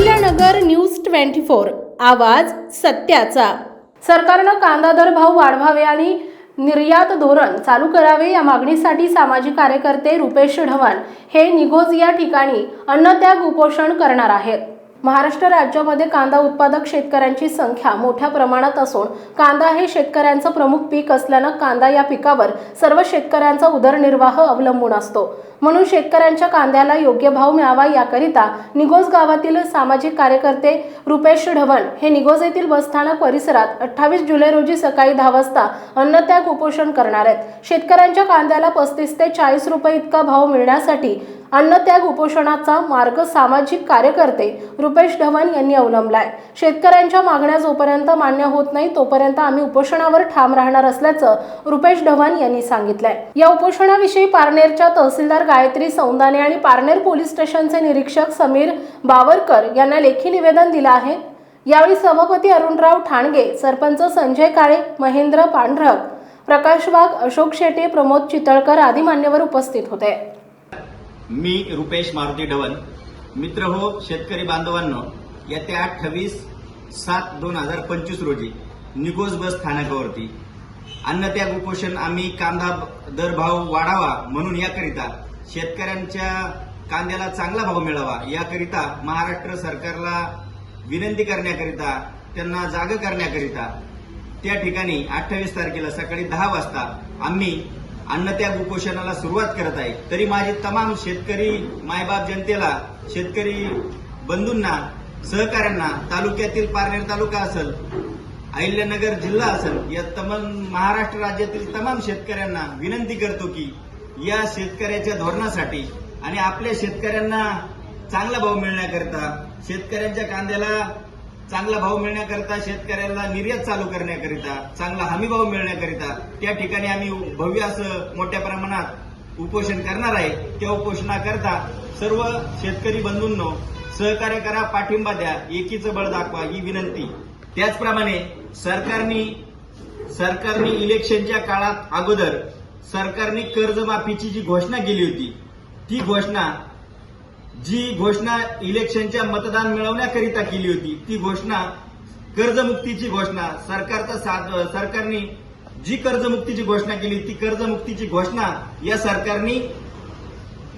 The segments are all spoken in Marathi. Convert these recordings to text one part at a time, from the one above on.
नगर न्यूज ट्वेंटी फोर. आवाज सत्याचा. सरकारनं कांदा दर भाव वाढवावे आणि निर्यात धोरण चालू करावे या मागणीसाठी सामाजिक कार्यकर्ते रुपेश ढवण हे निघोज या ठिकाणी अन्नत्याग उपोषण करणार आहेत. महाराष्ट्र राज्यामध्ये कांदा उत्पादक शेतकऱ्यांची संख्या मोठ्या प्रमाणात असून कांदा हे शेतकऱ्यांचं प्रमुख पीक असल्यानं कांदा या पिकावर सर्व शेतकऱ्यांचा उदरनिर्वाह अवलंबून असतो. म्हणून शेतकऱ्यांच्या कांद्याला योग्य भाव मिळावा याकरिता निगोज गावातील सामाजिक कार्यकर्ते रुपेश ढवण हे निगोज येथील बसस्थानक परिसरात अठ्ठावीस जुलै रोजी सकाळी दहा वाजता अन्नत्याग उपोषण करणार आहेत. शेतकऱ्यांच्या कांद्याला पस्तीस ते चाळीस रुपये इतका भाव मिळण्यासाठी अन्नत्याग उपोषणाचा मार्ग सामाजिक कार्यकर्ते रुपेश ढवण यांनी अवलंबलाय. शेतकऱ्यांच्या मागण्या जोपर्यंत मान्य होत नाही तोपर्यंत आम्ही उपोषणावर ठाम राहणार असल्याचं रुपेश ढवण यांनी सांगितलंय. या उपोषणाविषयी पारनेरच्या तहसीलदार गायत्री सौंदाने आणि पारनेर पोलीस स्टेशनचे निरीक्षक समीर बावरकर यांना लेखी निवेदन दिलं आहे. यावेळी सभापती अरुणराव ठाणगे सरपंच संजय काळे महेंद्र पांढरक प्रकाश वाघ अशोक शेटे प्रमोद चितळकर आदी मान्यवर उपस्थित होते. मी रुपेश मारुती ढवण मित्र हो शेतकरी बांधवांनो येत्या अठ्ठावीस सात दोन हजार पंचवीस रोजी निगोज बस स्थानकावरती अन्नत्याग उपोषण आम्ही कांदा दरभाव वाढावा म्हणून याकरिता शेतकऱ्यांच्या कांद्याला चांगला भाव मिळावा याकरिता महाराष्ट्र सरकारला विनंती करण्याकरिता त्यांना जाग करण्याकरिता त्या ठिकाणी अठ्ठावीस तारखेला सकाळी दहा वाजता आम्ही अन्नत्याग उपोषणाला सुरुवात करत आहे. तरी माझी तमाम शेतकरी मायबाप जनतेला शेतकरी बंधूंना सहकाऱ्यांना तालुक्यातील पारनेर तालुका असेल अहिल्यानगर जिल्हा असेल या तमाम महाराष्ट्र राज्यातील तमाम शेतकऱ्यांना विनंती करतो की या शेतकऱ्याच्या धोरणासाठी आणि आपल्या शेतकऱ्यांना चांगला भाव मिळण्याकरिता शेतकऱ्यांच्या कांद्याला चांगला भाव मिळण्याकरिता शेतकऱ्याला निर्यात चालू करण्याकरिता चांगला हमी भाव मिळण्याकरिता त्या ठिकाणी आम्ही भव्य असं मोठ्या प्रमाणात उपोषण करणार आहे. त्या उपोषणाकरता सर्व शेतकरी बंधूंनो सहकार्य करा पाठिंबा द्या एकीचं बळ दाखवा ही विनंती. त्याचप्रमाणे सरकारने सरकारने इलेक्शनच्या काळात अगोदर सरकारने कर्जमाफीची जी घोषणा केली होती ती घोषणा जी घोषणा इलेक्शनच्या मतदान मिळवण्याकरिता केली होती ती घोषणा कर्जमुक्तीची घोषणा सरकारचा साथ सरकारने जी कर्जमुक्तीची घोषणा केली ती कर्जमुक्तीची घोषणा या सरकारने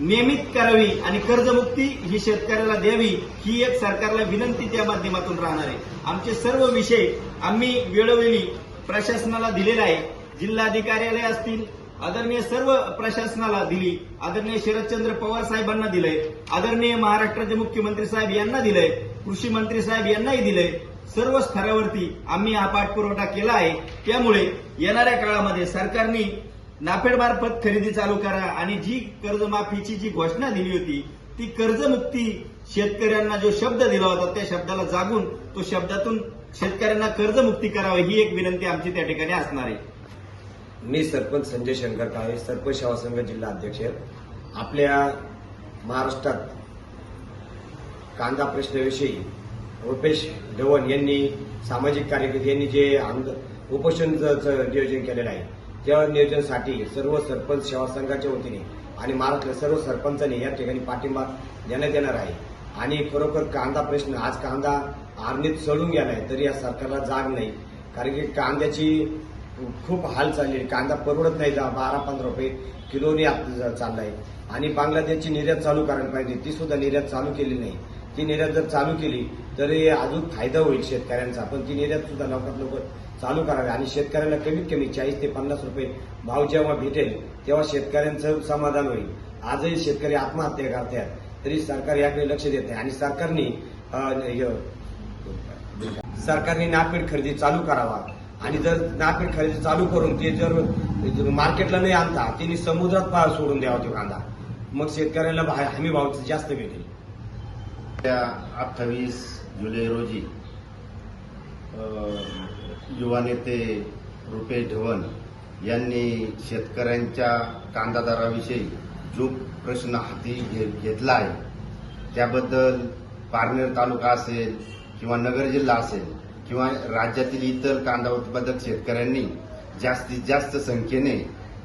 नियमित करावी आणि कर्जमुक्ती ही शेतकऱ्याला द्यावी ही एक सरकारला विनंती त्या माध्यमातून राहणार आहे. आमचे सर्व विषय आम्ही वेळोवेळी प्रशासनाला दिलेले आहे. जिल्हाधिकार्यालय असतील आदरणीय सर्व प्रशासनाला दिली आदरणीय शरदचंद्र पवार साहेबांना दिलंय आदरणीय महाराष्ट्राचे मुख्यमंत्री साहेब यांना दिलंय कृषी मंत्री साहेब यांनाही दिलंय. सर्व स्तरावरती आम्ही हा पाठपुरवठा केला आहे. त्यामुळे येणाऱ्या काळामध्ये सरकारने नाफेडमार्फत खरेदी चालू करा आणि जी कर्जमाफीची जी घोषणा दिली होती ती कर्जमुक्ती शेतकऱ्यांना जो शब्द दिला होता त्या शब्दाला जागून तो शब्दातून शेतकऱ्यांना कर्जमुक्ती करावी ही एक विनंती आमची त्या ठिकाणी असणार आहे. मी सरपंच संजय शंकर काळे सरपंच सेवा संघ जिल्हा अध्यक्ष आपल्या महाराष्ट्रात कांदा प्रश्नाविषयी रुपेश धवन यांनी सामाजिक कार्यकर्ते यांनी जे आंद- उपोषणचं नियोजन केलेलं आहे त्या नियोजनासाठी सर्व सरपंच सेवा संघाच्या वतीने आणि महाराष्ट्र सर्व सरपंचांनी या ठिकाणी पाठिंबा देण्यात येणार आहे. आणि खरोखर कांदा प्रश्न आज कांदा आर्नीत सडून आहे तरी या सरकारला जाग नाही. कारण की कांद्याची खूप हाल चालले कांदा परवडत नाही जा बारा पंधरा रुपये किलोने आपलं चाललाय. आणि बांगलादेशची निर्यात चालू करायला पाहिजे. ती सुद्धा निर्यात चालू केली नाही. ती निर्यात जर चालू केली तर अजून फायदा होईल शेतकऱ्यांचा. पण ती निर्यात सुद्धा लवकरात लवकर चालू करावी. आणि शेतकऱ्याला कमीत कमी चाळीस ते पन्नास रुपये भाव जेव्हा भेटेल तेव्हा शेतकऱ्यांचं समाधान होईल. आजही शेतकरी आत्महत्या करतात तरी सरकार याकडे लक्ष देत नाही. आणि सरकारने य- सरकारने नाफेड खरेदी चालू करावा. आणि जर नाफेड खरेदी चालू करून ते जर मार्केटला नाही आणता त्यांनी समुद्रात पाळ सोडून द्यावा तो कांदा. मग शेतकऱ्याला हमी भाव जास्त भेटेल. त्या अठ्ठावीस जुलै रोजी युवा नेते रुपेश ढवण यांनी शेतकऱ्यांच्या कांदा दराविषयी जो प्रश्न हाती घे- घेतला आहे त्याबद्दल पारनेर तालुका असेल किंवा नगर जिल्हा असेल किंवा राज्यातील इतर कांदा उत्पादक शेतकऱ्यांनी जास्तीत जास्त संख्येने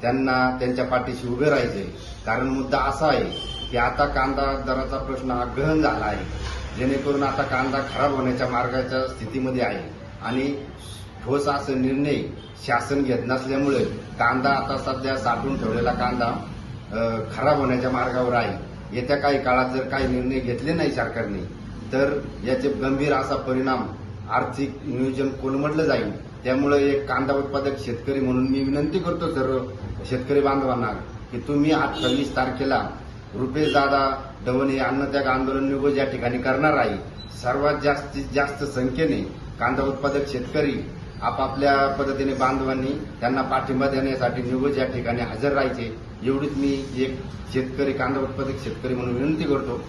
त्यांना त्यांच्या पाठीशी उभे राहायचे. कारण मुद्दा असा आहे की आता कांदा दराचा प्रश्न हा गहन झाला आहे. जेणेकरून आता कांदा खराब होण्याच्या मार्गाच्या स्थितीमध्ये आहे. आणि ठोस असा निर्णय शासन घेत नसल्यामुळे कांदा आता सध्या साठवून ठेवलेला कांदा खराब होण्याच्या मार्गावर आहे. येत्या काही काळात जर काही निर्णय घेतले नाही सरकारने तर याचे गंभीर असा परिणाम आर्थिक नियोजन कोलमडलं जाईल? त्यामुळे एक कांदा उत्पादक शेतकरी म्हणून मी विनंती करतो सर्व शेतकरी बांधवांना की तुम्ही अठ्ठावीस तारखेला रुपेश दादा धवन हे अन्नत्याग आंदोलन निगोज या ठिकाणी करणार आहे. सर्वात जास्तीत जास्त संख्येने कांदा उत्पादक शेतकरी आपापल्या पद्धतीने बांधवांनी त्यांना पाठिंबा देण्यासाठी निगोज या ठिकाणी हजर राहायचे. एवढीच मी एक शेतकरी कांदा उत्पादक शेतकरी म्हणून विनंती करतो.